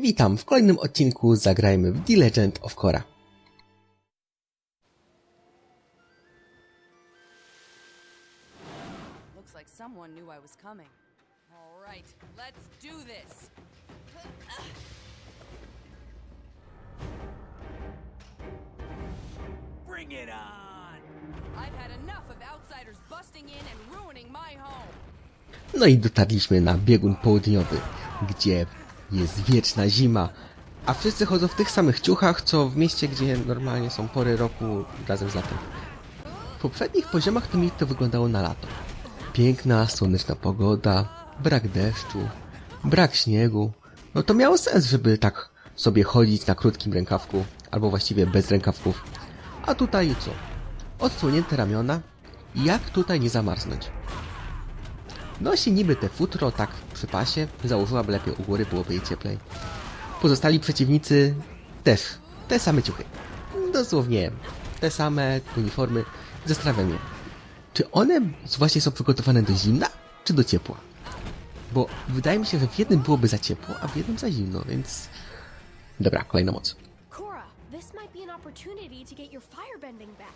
Witam w kolejnym odcinku Zagrajmy w The Legend of Korra. Looks like someone knew I was coming. All right, let's do this. Bring it on! I've had enough of outsiders busting in and ruining my home. No i dotarliśmy na biegun południowy, gdzie jest wieczna zima, a wszyscy chodzą w tych samych ciuchach, co w mieście, gdzie normalnie są pory roku razem z latem. W poprzednich poziomach to mi to wyglądało na lato. Piękna, słoneczna pogoda, brak deszczu, brak śniegu. No to miało sens, żeby tak sobie chodzić na krótkim rękawku, albo właściwie bez rękawków. A tutaj co? Odsłonięte ramiona jak tutaj nie zamarznąć? Nosi niby te futro tak przy pasie, założyłaby lepiej u góry, byłoby jej cieplej. Pozostali przeciwnicy też te same ciuchy. Dosłownie te same uniformy. Zastanawiam mnie, czy one właśnie są przygotowane do zimna, czy do ciepła? Bo wydaje mi się, że w jednym byłoby za ciepło, a w jednym za zimno, więc... Dobra, kolejna moc. Cora, this might be an opportunity to get your firebending back.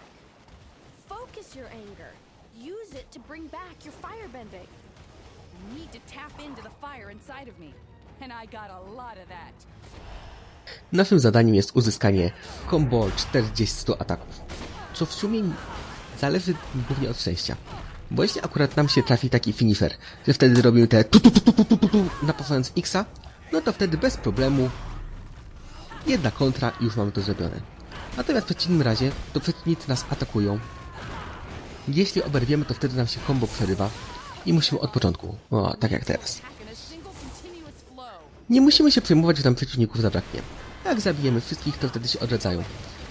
Focus your anger. Use it to bring back your firebending need to tap into the fire inside of me. And I got a lot of that. Naszym zadaniem jest uzyskanie combo 40 ataków, co w sumie zależy głównie od szczęścia. Bo jeśli akurat nam się trafi taki finisher, że wtedy robimy te tu tu tu tu tu tu, tu napasając Xa, no to wtedy bez problemu jedna kontra i już mamy to zrobione. Natomiast w przeciwnym razie to przeciwnicy nas atakują. Jeśli oberwiemy, to wtedy nam się combo przerywa, i musimy od początku. O, tak jak teraz. Nie musimy się przejmować, że tam przeciwników zabraknie. Jak zabijemy wszystkich, to wtedy się odradzają.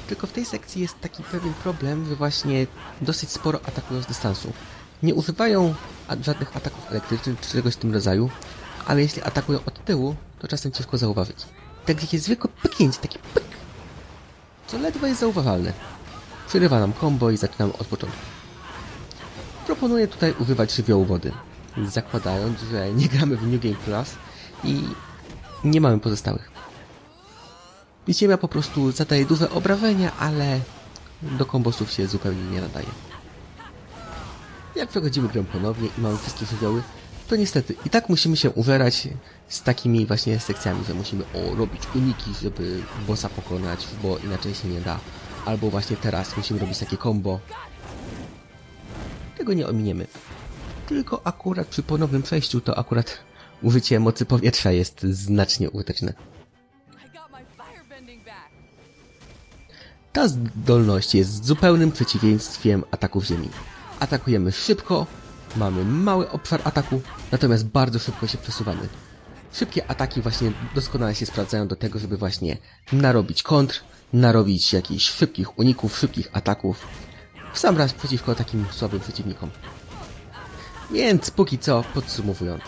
Tylko w tej sekcji jest taki pewien problem, że właśnie dosyć sporo atakują z dystansu. Nie używają żadnych ataków elektrycznych czy czegoś w tym rodzaju, ale jeśli atakują od tyłu, to czasem ciężko zauważyć. Tak jakieś zwykłe pyknięcie, taki pyk, co ledwo jest zauważalne. Przerywa nam combo i zaczynamy od początku. Proponuję tutaj używać żywiołu wody, zakładając, że nie gramy w New Game Plus i nie mamy pozostałych. Ziemia po prostu zadaje duże obrażenia, ale do kombosów się zupełnie nie nadaje. Jak przechodzimy grę ponownie i mamy wszystkie żywioły, to niestety i tak musimy się użerać z takimi właśnie sekcjami, że musimy o, robić uniki, żeby bossa pokonać, bo inaczej się nie da. Albo właśnie teraz musimy robić takie combo. Tego nie ominiemy. Tylko akurat przy ponownym przejściu to akurat użycie mocy powietrza jest znacznie użyteczne. Ta zdolność jest zupełnym przeciwieństwem ataków ziemi. Atakujemy szybko, mamy mały obszar ataku, natomiast bardzo szybko się przesuwamy. Szybkie ataki właśnie doskonale się sprawdzają do tego, żeby właśnie narobić kontr, narobić jakichś szybkich uników, szybkich ataków, w sam raz przeciwko takim słabym przeciwnikom. Więc póki co, podsumowując.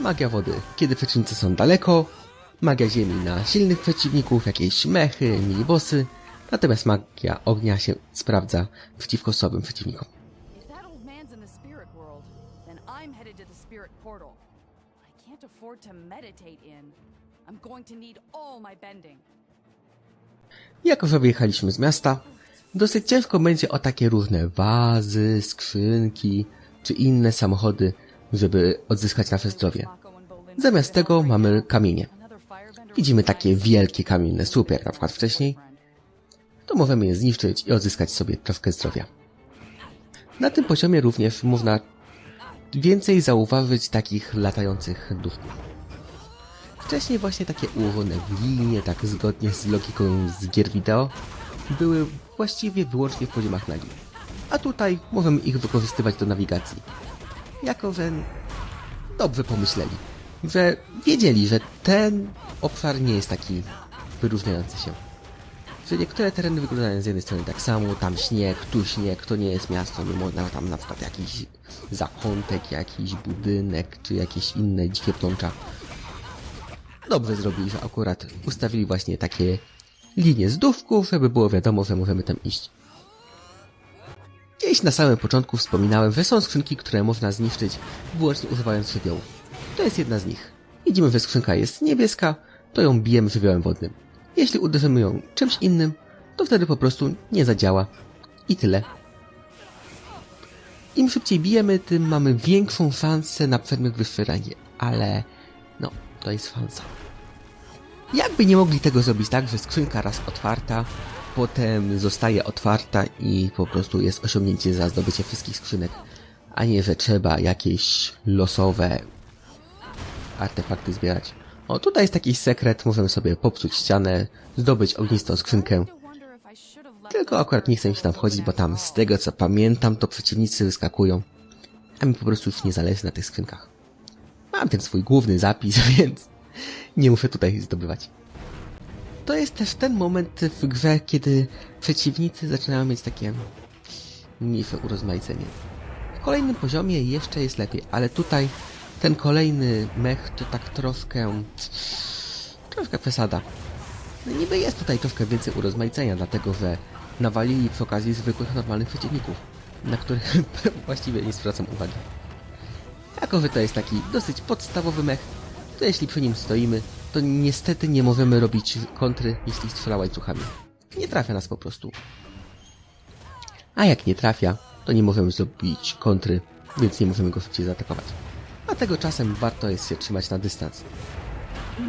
Magia wody, kiedy przeciwnicy są daleko, magia ziemi na silnych przeciwników, jakieś mechy, minibosy, natomiast magia ognia się sprawdza przeciwko słabym przeciwnikom. Jako że wyjechaliśmy z miasta, dosyć ciężko będzie o takie różne wazy, skrzynki czy inne samochody, żeby odzyskać nasze zdrowie. Zamiast tego mamy kamienie. Widzimy takie wielkie kamienne słupy, jak na przykład wcześniej, to możemy je zniszczyć i odzyskać sobie troszkę zdrowia. Na tym poziomie również można więcej zauważyć takich latających duchów. Wcześniej właśnie takie ułożone w linie, tak zgodnie z logiką z gier wideo, były właściwie wyłącznie w poziomach nagi. A tutaj możemy ich wykorzystywać do nawigacji. Jako, że dobrze pomyśleli, że wiedzieli, że ten obszar nie jest taki wyróżniający się. Że niektóre tereny wyglądają z jednej strony tak samo, tam śnieg, tu śnieg, to nie jest miasto, nie można tam na przykład jakiś zakątek, jakiś budynek, czy jakieś inne dzikie plącza. Dobrze zrobili, że akurat ustawili właśnie takie linie zdówków, żeby było wiadomo, że możemy tam iść. Gdzieś na samym początku wspominałem, że są skrzynki, które można zniszczyć wyłącznie używając żywiołów. To jest jedna z nich. Widzimy, że skrzynka jest niebieska, to ją bijemy żywiołem wodnym. Jeśli uderzymy ją czymś innym, to wtedy po prostu nie zadziała. I tyle. Im szybciej bijemy, tym mamy większą szansę na przedmiot wyższy rangi, ale no, to jest szansa. Jakby nie mogli tego zrobić tak, że skrzynka raz otwarta, potem zostaje otwarta i po prostu jest osiągnięcie za zdobycie wszystkich skrzynek, a nie, że trzeba jakieś losowe artefakty zbierać. O, tutaj jest taki sekret, możemy sobie popsuć ścianę, zdobyć ognistą skrzynkę, tylko akurat nie chcę się tam wchodzić, bo tam z tego co pamiętam, to przeciwnicy wyskakują, a mi po prostu już nie zależy na tych skrzynkach. Mam ten swój główny zapis, więc nie muszę tutaj zdobywać. To jest też ten moment w grze, kiedy przeciwnicy zaczynają mieć takie mniejsze urozmaicenie. W kolejnym poziomie jeszcze jest lepiej, ale tutaj ten kolejny mech to tak troszkę... troszkę przesada. No niby jest tutaj troszkę więcej urozmaicenia, dlatego że nawalili przy okazji zwykłych, normalnych przeciwników, na których właściwie nie zwracam uwagi. Jako, że to jest taki dosyć podstawowy mech, to jeśli przy nim stoimy, to niestety nie możemy robić kontry, jeśli strzela łańcuchami. Nie trafia nas po prostu. A jak nie trafia, to nie możemy zrobić kontry, więc nie możemy go szybciej zaatakować. Dlatego czasem warto jest się trzymać na dystans.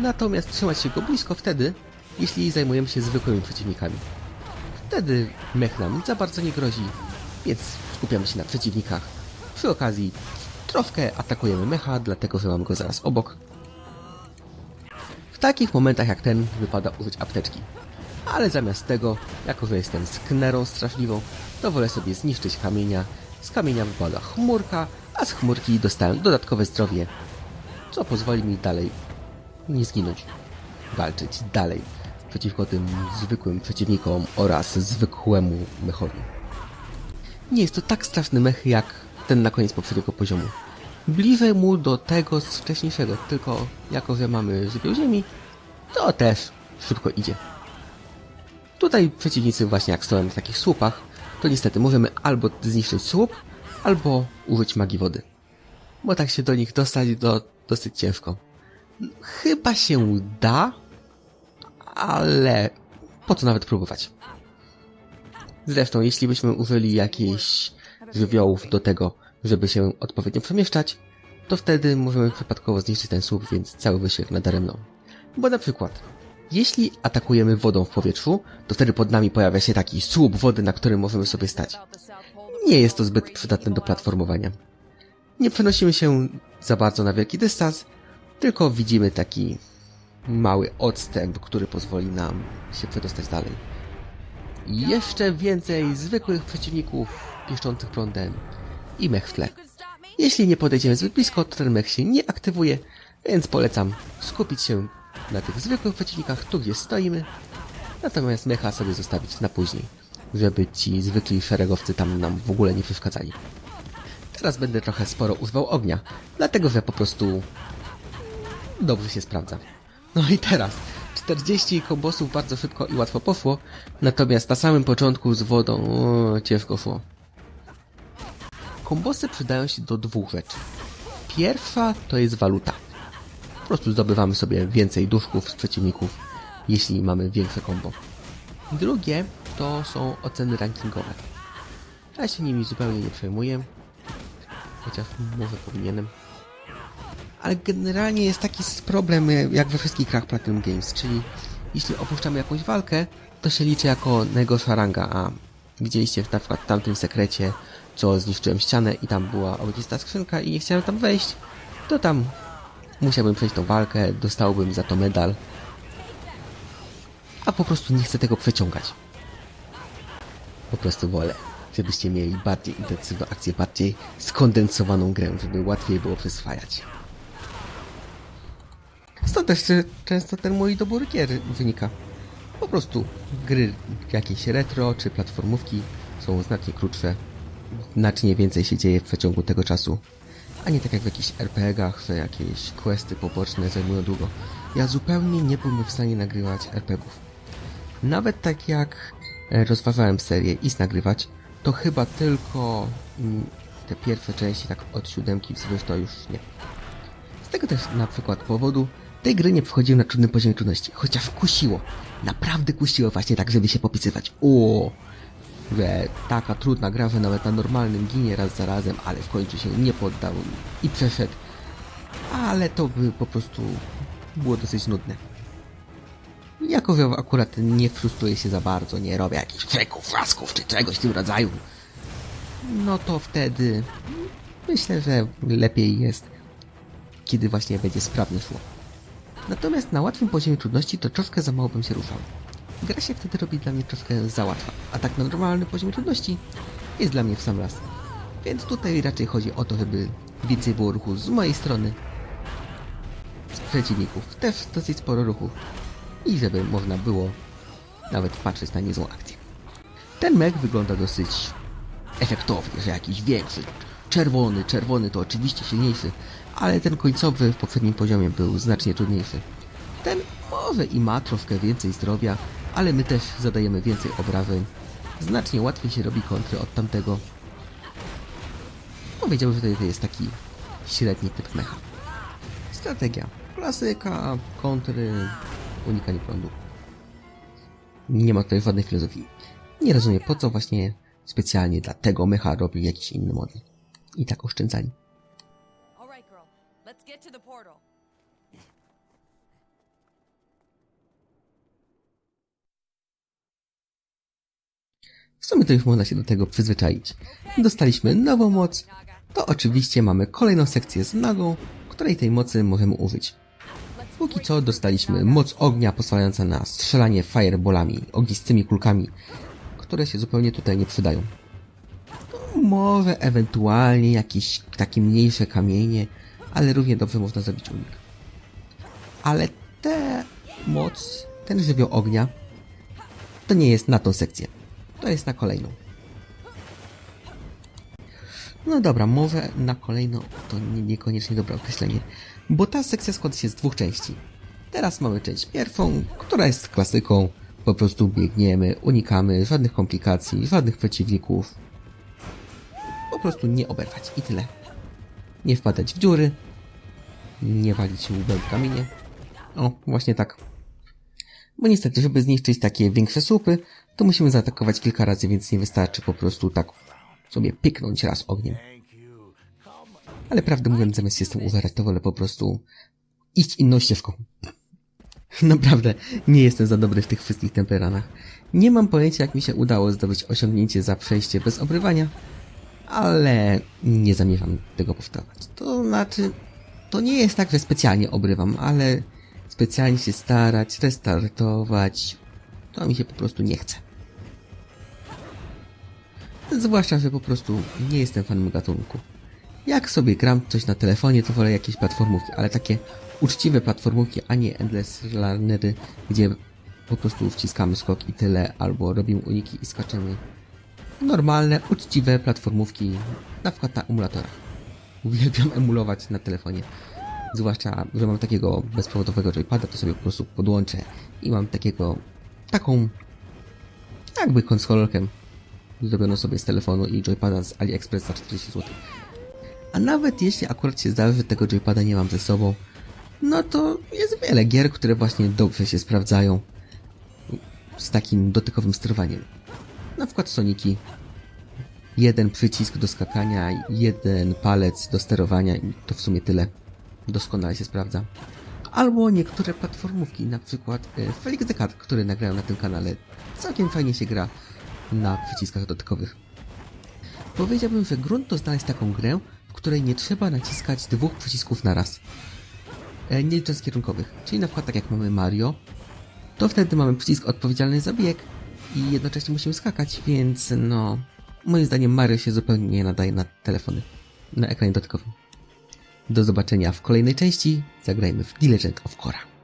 Natomiast trzymać się go blisko wtedy, jeśli zajmujemy się zwykłymi przeciwnikami. Wtedy mech nam za bardzo nie grozi, więc skupiamy się na przeciwnikach. Przy okazji troszkę atakujemy mecha, dlatego że mamy go zaraz obok. Takich momentach jak ten wypada użyć apteczki. Ale zamiast tego, jako że jestem sknerą straszliwą, to wolę sobie zniszczyć kamienia. Z kamienia wypada chmurka, a z chmurki dostałem dodatkowe zdrowie, co pozwoli mi dalej nie zginąć. Walczyć dalej przeciwko tym zwykłym przeciwnikom oraz zwykłemu mechowi. Nie jest to tak straszny mech jak ten na koniec poprzedniego poziomu. Bliżej mu do tego z wcześniejszego, tylko jako że mamy żywioł ziemi, to też szybko idzie. Tutaj przeciwnicy właśnie jak stoją na takich słupach, to niestety możemy albo zniszczyć słup, albo użyć magii wody. Bo tak się do nich dostać do dosyć ciężko. Chyba się da, ale po co nawet próbować? Zresztą, jeśli byśmy użyli jakichś żywiołów do tego, żeby się odpowiednio przemieszczać, to wtedy możemy przypadkowo zniszczyć ten słup, więc cały wysiłek nadaremno. Bo na przykład, jeśli atakujemy wodą w powietrzu, to wtedy pod nami pojawia się taki słup wody, na którym możemy sobie stać. Nie jest to zbyt przydatne do platformowania. Nie przenosimy się za bardzo na wielki dystans, tylko widzimy taki mały odstęp, który pozwoli nam się przedostać dalej. Jeszcze więcej zwykłych przeciwników pieszczących prądem i mech w tle. Jeśli nie podejdziemy zbyt blisko, to ten mech się nie aktywuje, więc polecam skupić się na tych zwykłych przeciwnikach, tu gdzie stoimy, natomiast mecha sobie zostawić na później, żeby ci zwykli szeregowcy tam nam w ogóle nie przeszkadzali. Teraz będę trochę sporo używał ognia, dlatego że po prostu dobrze się sprawdza. No i teraz 40 kombosów bardzo szybko i łatwo poszło, natomiast na samym początku z wodą o, ciężko szło. Kombosy przydają się do dwóch rzeczy. Pierwsza to jest waluta. Po prostu zdobywamy sobie więcej duszków z przeciwników, jeśli mamy większe kombo. Drugie to są oceny rankingowe. Ja się nimi zupełnie nie przejmuję, chociaż może powinienem. Ale generalnie jest taki problem jak we wszystkich grach Platinum Games, czyli jeśli opuszczamy jakąś walkę, to się liczy jako najgorsza ranga, a widzieliście na przykład w tamtym sekrecie, co zniszczyłem ścianę i tam była ognista skrzynka i nie chciałem tam wejść, to tam musiałbym przejść tą walkę, dostałbym za to medal, a po prostu nie chcę tego przeciągać. Po prostu wolę, żebyście mieli bardziej intensywną akcję, bardziej skondensowaną grę, żeby łatwiej było przyswajać. Stąd też często ten mój dobór gier wynika. Po prostu gry jakieś retro czy platformówki są znacznie krótsze, znacznie więcej się dzieje w przeciągu tego czasu, a nie tak jak w jakichś RPG-ach, że jakieś questy poboczne zajmują długo. Ja zupełnie nie byłbym w stanie nagrywać RPG-ów. Nawet tak jak rozważałem serię i nagrywać, to chyba tylko mm, te pierwsze części, tak od siódemki wzwyż to już nie. Z tego też na przykład powodu tej gry nie wchodziłem na trudnym poziomie trudności, chociaż kusiło. Naprawdę kusiło właśnie tak, żeby się popisywać. O, że taka trudna gra, że nawet na normalnym ginie raz za razem, ale w końcu się nie poddał i przeszedł. Ale to by po prostu było dosyć nudne. Jako, że akurat nie frustruję się za bardzo, nie robię jakichś krzyków, flasków czy czegoś w tym rodzaju, no to wtedy myślę, że lepiej jest, kiedy właśnie będzie sprawnie szło. Natomiast na łatwym poziomie trudności to troszkę za mało bym się ruszał. Gra się wtedy robi dla mnie troszkę za łatwa, a tak na normalnym poziomie trudności jest dla mnie w sam raz. Więc tutaj raczej chodzi o to, żeby więcej było ruchu z mojej strony, z przeciwników też dosyć sporo ruchów i żeby można było nawet patrzeć na niezłą akcję. Ten mech wygląda dosyć efektownie, że jakiś większy, czerwony, czerwony to oczywiście silniejszy, ale ten końcowy w poprzednim poziomie był znacznie trudniejszy. Ten może i ma troszkę więcej zdrowia, ale my też zadajemy więcej obrażeń. Znacznie łatwiej się robi kontry od tamtego. Powiedziałbym, że to jest taki średni typ mecha. Strategia. Klasyka, kontry, unikanie prądu. Nie ma tutaj żadnej filozofii. Nie rozumiem, po co właśnie specjalnie dla tego mecha robił jakiś inny model. I tak oszczędzali. Get to the portal. W sumie to już można się do tego przyzwyczaić. Dostaliśmy nową moc, to oczywiście mamy kolejną sekcję z nagą, której tej mocy możemy użyć. Póki co dostaliśmy moc ognia pozwalająca na strzelanie fireballami, ognistymi kulkami, które się zupełnie tutaj nie przydają. Może ewentualnie jakieś takie mniejsze kamienie, ale równie dobrze można zrobić unik. Ale tę moc, ten żywioł ognia, to nie jest na tą sekcję. To jest na kolejną. No dobra, może na kolejną to nie, niekoniecznie dobre określenie, bo ta sekcja składa się z dwóch części. Teraz mamy część pierwszą, która jest klasyką, po prostu biegniemy, unikamy, żadnych komplikacji, żadnych przeciwników. Po prostu nie oberwać i tyle. Nie wpadać w dziury, nie walić się łbem w kamienie. O, właśnie tak. Bo niestety, żeby zniszczyć takie większe słupy, to musimy zaatakować kilka razy, więc nie wystarczy po prostu tak sobie pyknąć raz ogniem. Ale prawdę mówiąc, zamiast się z tym to wolę po prostu iść inną ścieżką. Naprawdę, nie jestem za dobry w tych wszystkich temperanach. Nie mam pojęcia, jak mi się udało zdobyć osiągnięcie za przejście bez obrywania, ale nie zamierzam tego powtarzać. To znaczy, to nie jest tak, że specjalnie obrywam, ale specjalnie się starać, restartować, to mi się po prostu nie chce. Zwłaszcza, że po prostu nie jestem fanem gatunku. Jak sobie gram coś na telefonie, to wolę jakieś platformówki, ale takie uczciwe platformówki, a nie endless learnery, gdzie po prostu wciskamy skok i tyle, albo robimy uniki i skaczemy. Normalne, uczciwe platformówki, na przykład na emulatorach. Uwielbiam emulować na telefonie. Zwłaszcza, że mam takiego bezprzewodowego joypada, to sobie po prostu podłączę i mam takiego, taką, jakby konsolkę zrobioną sobie z telefonu i joypada z AliExpress za 40 zł. A nawet jeśli akurat się zdarzy, że tego joypada nie mam ze sobą, no to jest wiele gier, które właśnie dobrze się sprawdzają z takim dotykowym sterowaniem. Na przykład Soniki. Jeden przycisk do skakania, jeden palec do sterowania i to w sumie tyle. Doskonale się sprawdza. Albo niektóre platformówki, na przykład e, Felix the Cat, który nagrałem na tym kanale. Całkiem fajnie się gra na przyciskach dotykowych. Powiedziałbym, że grunt to znaleźć taką grę, w której nie trzeba naciskać dwóch przycisków na raz. E, nie licząc kierunkowych. Czyli na przykład tak jak mamy Mario, to wtedy mamy przycisk odpowiedzialny za bieg i jednocześnie musimy skakać, więc no... Moim zdaniem Mario się zupełnie nie nadaje na telefony, na ekranie dotykowym. Do zobaczenia w kolejnej części. Zagrajmy w Legend of Korra.